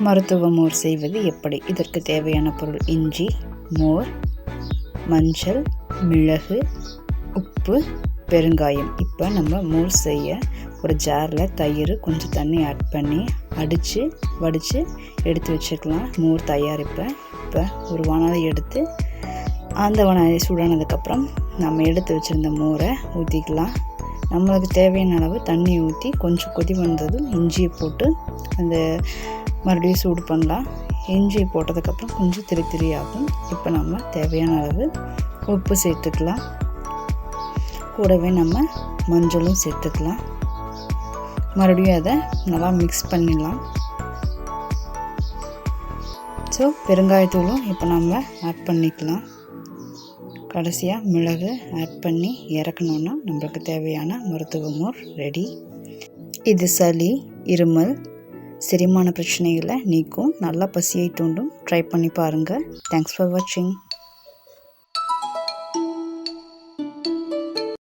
மருத்துவ மோர் செய்வது எப்படி? இதற்கு தேவையான பொருள் இஞ்சி மோர் மஞ்சள் மிளகு உப்பு பெருங்காயம். இப்போ நம்ம மோர் செய்ய ஒரு ஜாரில் தயிர் கொஞ்சம் தண்ணி ஆட் பண்ணி அடித்து வடித்து எடுத்து வச்சுக்கலாம். மோர் தயாரிப்பேன் இப்போ. ஒரு வானலை எடுத்து அந்த வானலை சூடானதுக்கப்புறம் நம்ம எடுத்து வச்சுருந்த மோரை ஊற்றிக்கலாம் நம்மளுக்கு தேவையான அளவு தண்ணி ஊற்றி கொஞ்சம் கொதி வந்ததும் இஞ்சியை போட்டு அந்த மறுபடியும் சூடு பண்ணலாம். இஞ்சி போட்டதுக்கப்புறம் கொஞ்சம் திரி திரியாகும். இப்போ நம்ம தேவையான அளவு உப்பு சேர்த்துக்கலாம். கூடவே நம்ம மஞ்சளும் சேர்த்துக்கலாம். மறுபடியும் அதை நல்லா மிக்ஸ் பண்ணிடலாம். ஸோ பெருங்காயத்தூளும் இப்போ நம்ம ஆட் பண்ணிக்கலாம். கடைசியாக மிளகு ஆட் பண்ணி இறக்கணுன்னா நம்மளுக்கு தேவையான மருத்துவ மோர் ரெடி இது சளி இருமல் செரிமான பிரச்சனைகளை நீக்கும். நல்லா பசியை தூண்டும். ட்ரை பண்ணி பாருங்கள் தேங்க்ஸ் ஃபார் வாட்சிங்